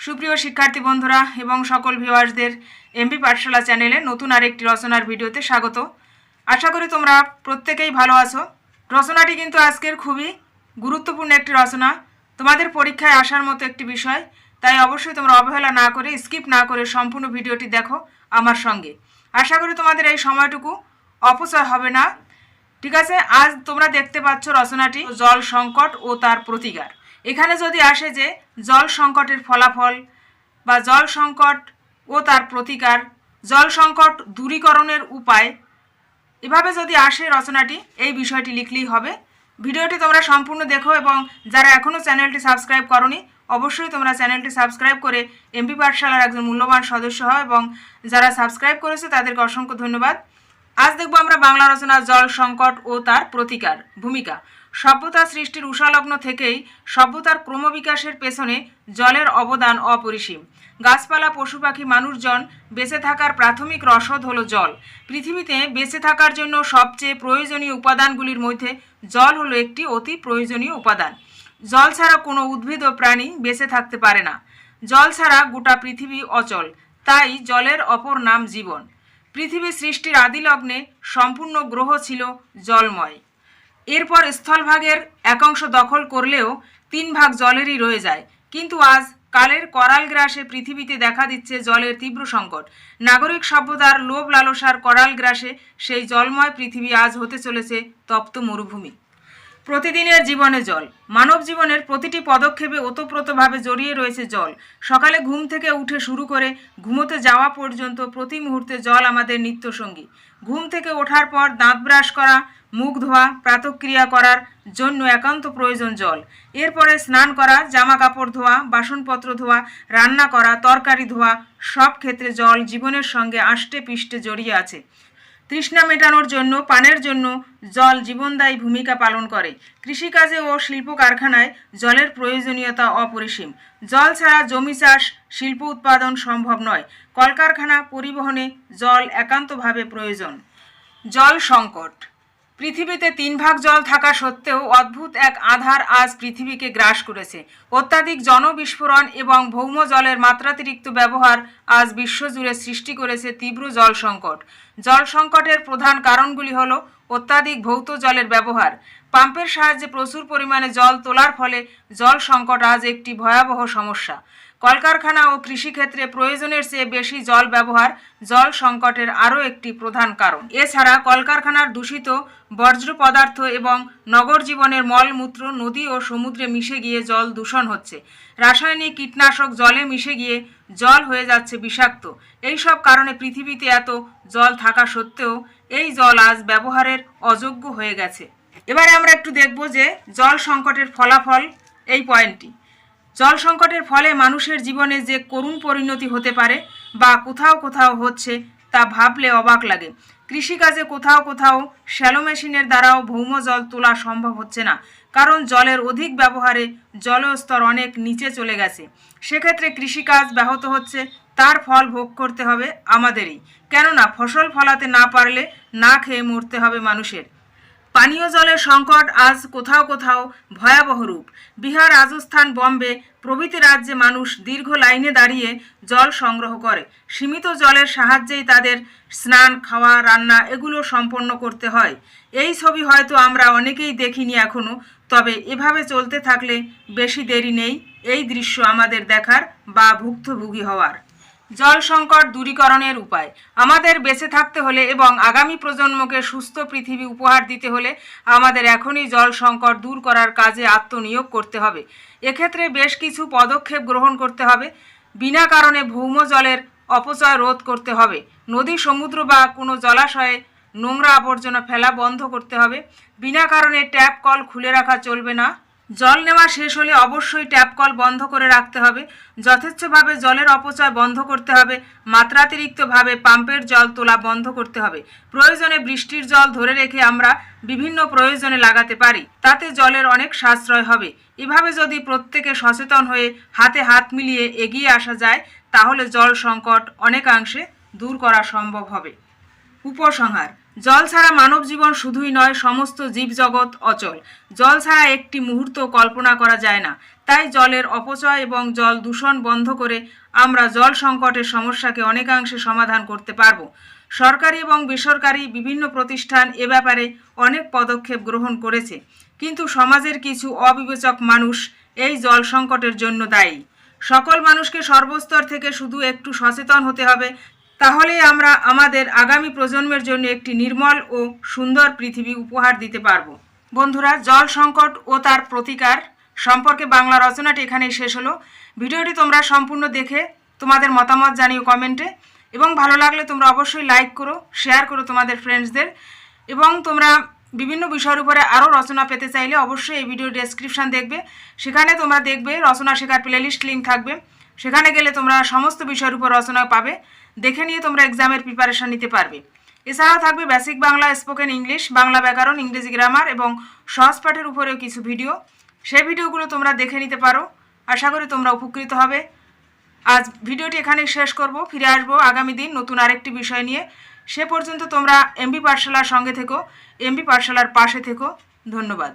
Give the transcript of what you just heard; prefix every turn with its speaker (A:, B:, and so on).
A: সুপ্রিয় শিক্ষার্থী বন্ধুরা এবং সকল ভিউয়ার্সদের এমবি পাঠশালা চ্যানেলে নতুন আরেকটি রচনার ভিডিওতে স্বাগত। আশা করি তোমরা প্রত্যেকেই ভালো আছো। রচনাটি কিন্তু আজকের খুবই গুরুত্বপূর্ণ একটি রচনা। তোমাদের পরীক্ষায় আসার মতো একটি বিষয়, তাই অবশ্যই তোমরা অবহেলা না করে স্কিপ না করে সম্পূর্ণ ভিডিওটি দেখো আমার সঙ্গে। আশা করি তোমাদের এই সময়টুকু অপচয় হবে না। ঠিক আছে, আজ তোমরা দেখতে পাচ্ছ রচনাটি জল সংকট ও তার প্রতিকার। এখানে যদি আসে যে জল সংকটের ফলাফল বা জল সংকট ও তার প্রতিকার, জল সংকট দূরীকরণের উপায়, এভাবে যদি আসে রচনাটি, এই বিষয়টি লিখলেই হবে। ভিডিওটি তোমরা সম্পূর্ণ দেখো এবং যারা এখনও চ্যানেলটি সাবস্ক্রাইব করনি, অবশ্যই তোমরা চ্যানেলটি সাবস্ক্রাইব করে এমপি পাঠশালার একজন মূল্যবান সদস্য হও এবং যারা সাবস্ক্রাইব করেছে তাদেরকে অসংখ্য ধন্যবাদ। আজ দেখব আমরা বাংলা রচনা জল সংকট ও তার প্রতিকার ভূমিকা। সভ্যতা সৃষ্টির উষালগ্ন থেকেই সভ্যতার ক্রমবিকাশের পেছনে জলের অবদান অপরিসীম। গাছপালা, পশু পাখি, মানুষজন বেঁচে থাকার প্রাথমিক রসদ হলো জল। পৃথিবীতে বেঁচে থাকার জন্য সবচেয়ে প্রয়োজনীয় উপাদানগুলির মধ্যে জল হলো একটি অতি প্রয়োজনীয় উপাদান। জল ছাড়া কোনো উদ্ভিদ ও প্রাণী বেঁচে থাকতে পারে না। জল ছাড়া গোটা পৃথিবী অচল, তাই জলের অপর নাম জীবন। পৃথিবী সৃষ্টির আদিলগ্নে সম্পূর্ণ গ্রহ ছিল জলময়। এরপর স্থলভাগের একাংশ দখল করলেও তিন ভাগ জলেরই রয়ে যায়। কিন্তু আজ কালের করাল গ্রাসে পৃথিবীতে দেখা দিচ্ছে জলের তীব্র সংকট। নাগরিক সভ্যতার লোভ লালসার করাল গ্রাসে সেই জলময় পৃথিবী আজ হতে চলেছে তপ্ত মরুভূমি। প্রতিদিনের জীবনে জল। মানব জীবনের প্রতিটি পদক্ষেপে ওতপ্রোতভাবে জড়িয়ে রয়েছে জল। সকালে ঘুম থেকে উঠে শুরু করে ঘুমোতে যাওয়া পর্যন্ত প্রতি মুহূর্তে জল আমাদের নিত্যসঙ্গী। ঘুম থেকে ওঠার পর দাঁত ব্রাশ করা, মুখ ধোয়া, প্রাতক্রিয়া করার জন্য একান্ত প্রয়োজন জল। এরপরে স্নান করা জামা কাপড় ধোয়া, বাসনপত্র ধোয়া, রান্না করা, তরকারি ধোয়া, সব ক্ষেত্রে জল জীবনের সঙ্গে আষ্টে পিষ্টে জড়িয়ে আছে। তৃষ্ণা মেটানোর জন্য, পানের জন্য জল জীবনদায়ী ভূমিকা পালন করে। কৃষিকাজে ও শিল্প কারখানায় জলের প্রয়োজনীয়তা অপরিসীম। জল ছাড়া জমি চাষ, শিল্প উৎপাদন সম্ভব নয়। কলকারখানা পরিবহনে জল একান্তভাবে প্রয়োজন। জল সংকট। পৃথিবীতে তিন ভাগ জল থাকা সত্ত্বেও অদ্ভুত এক আধার আজ পৃথিবীকে গ্রাস করেছে। অত্যাধিক জনবিস্ফোরণ এবং ভৌম জলের মাত্রাতিরিক্ত ব্যবহার আজ বিশ্বজুড়ে সৃষ্টি করেছে তীব্র জল সংকট। জল সংকটের প্রধান কারণগুলি হল অত্যাধিক ভৌত জলের ব্যবহার। পাম্পের সাহায্যে প্রচুর পরিমাণে জল তোলার ফলে জল সংকট আজ একটি ভয়াবহ সমস্যা। কলকারখানা ও কৃষিক্ষেত্রে প্রয়োজনের চেয়ে বেশি জল ব্যবহার জল সংকটের আরও একটি প্রধান কারণ। এছাড়া কলকারখানার দূষিত বর্জ্য পদার্থ এবং নগর জীবনের মলমূত্র, নদী ও সমুদ্রে মিশে গিয়ে জল দূষণ হচ্ছে। রাসায়নিক কীটনাশক জলে মিশে গিয়ে জল হয়ে যাচ্ছে বিষাক্ত। এই সব কারণে পৃথিবীতে এত জল থাকা সত্ত্বেও এই জল আজ ব্যবহারের অযোগ্য হয়ে গেছে। এবারে আমরা একটু দেখব যে জল সংকটের ফলাফল এই পয়েন্টটি জল সংকটের ফলে মানুষের জীবনে যে করুণ পরিণতি হতে পারে বা কোথাও কোথাও হচ্ছে তা ভাবলে অবাক লাগে। কৃষিকাজে কোথাও কোথাও শ্যালো মেশিনের দ্বারাও ভৌম জল তোলা সম্ভব হচ্ছে না, কারণ জলের অধিক ব্যবহারে জলস্তর অনেক নিচে চলে গেছে। সেক্ষেত্রে কৃষিকাজ ব্যাহত হচ্ছে, তার ফল ভোগ করতে হবে আমাদেরই। কেননা ফসল ফলাতে না পারলে না খেয়ে মরতে হবে মানুষের। পানীয় জলের সংকট আজ কোথাও কোথাও ভয়াবহ রূপ। বিহার, রাজস্থান, বম্বে প্রভৃতি রাজ্যে মানুষ দীর্ঘ লাইনে দাঁড়িয়ে জল সংগ্রহ করে। সীমিত জলের সাহায্যেই তাদের স্নান, খাওয়া, রান্না এগুলো সম্পন্ন করতে হয়। এই ছবি হয়তো আমরা অনেকেই দেখিনি এখনও তবে এভাবে চলতে থাকলে বেশি দেরি নেই। এই দৃশ্য আমাদের দেখার বা ভুক্তভোগী হওয়ার। জল সংকট দূরীকরণের উপায়। আমাদের বেঁচে থাকতে হলে এবং আগামী প্রজন্মকে সুস্থ পৃথিবী উপহার দিতে হলে আমাদের এখনই জল সংকট দূর করার কাজে আত্মনিয়োগ করতে হবে। এক্ষেত্রে বেশ কিছু পদক্ষেপ গ্রহণ করতে হবে। বিনা কারণে ভৌম জলের অপচয় রোধ করতে হবে। নদী, সমুদ্র বা কোনো জলাশয়ে নোংরা আবর্জনা ফেলা বন্ধ করতে হবে। বিনা কারণে ট্যাপ কল খুলে রাখা চলবে না। জল নেওয়া শেষ হলে অবশ্যই ট্যাপ কল বন্ধ করে রাখতে হবে। যথেচ্ছভাবে জলের অপচয় বন্ধ করতে হবে। মাত্রাতিরিক্তভাবে পাম্পের জল তোলা বন্ধ করতে হবে। প্রয়োজনে বৃষ্টির জল ধরে রেখে আমরা বিভিন্ন প্রয়োজনে লাগাতে পারি। তাতে জলের অনেক সাশ্রয় হবে। এভাবে যদি প্রত্যেকে সচেতন হয়ে হাতে হাত মিলিয়ে এগিয়ে আসা যায়, তাহলে জল সংকট অনেকাংশে দূর করা সম্ভব হবে। উপসংহার। জল ছাড়া মানব জীবন শুধুই নয়, সমস্ত জীবজগৎ অচল। জল ছাড়া একটি মুহূর্ত কল্পনা করা যায় না। তাই জলের অপচয় এবং জল দূষণ বন্ধ করে আমরা জল সংকটের সমস্যাকে অনেকাংশে সমাধান করতে পারব। সরকারি এবং বেসরকারি বিভিন্ন প্রতিষ্ঠান এ ব্যাপারে অনেক পদক্ষেপ গ্রহণ করেছে। কিন্তু সমাজের কিছু অবিবেচক মানুষ এই জল সংকটের জন্য দায়ী। সকল মানুষকে সর্বস্তর থেকে শুধু একটু সচেতন হতে হবে তাহলে আমরা আমাদের আগামী প্রজন্মের জন্য একটি নির্মল ও সুন্দর পৃথিবী উপহার দিতে পারব। বন্ধুরা, জল সংকট ও তার প্রতিকার সম্পর্কে বাংলা রচনাটি এখানেই শেষ হলো। ভিডিওটি তোমরা সম্পূর্ণ দেখে তোমাদের মতামত জানিও কমেন্টে এবং ভালো লাগলে তোমরা অবশ্যই লাইক করো, শেয়ার করো তোমাদের ফ্রেন্ডসদের এবং তোমরা বিভিন্ন বিষয়ের উপরে আরও রচনা পেতে চাইলে অবশ্যই এই ভিডিও ডেসক্রিপশান দেখবে। সেখানে তোমরা দেখবে রচনা শেখার প্লেলিস্ট লিঙ্ক থাকবে। সেখানে গেলে তোমরা সমস্ত বিষয়ের উপর রচনা পাবে। দেখে নিয়ে তোমরা এক্সামের প্রিপারেশন নিতে পারবে। এছাড়াও থাকবে basic Bangla spoken English Bangla ব্যাকরণ, ইংরেজি গ্রামার এবং সহজ পাঠের উপরেও কিছু ভিডিও সেই ভিডিওগুলো তোমরা দেখে নিতে পারো। আশা করি তোমরা উপকৃত হবে। আজ ভিডিওটি এখানেই শেষ করব। ফিরে আসব আগামী দিন নতুন আরেকটি বিষয় নিয়ে। সে পর্যন্ত তোমরা এমবি পাঠশালার সঙ্গে থেকো। এমবি পাঠশালার পাশে থেকো। ধন্যবাদ।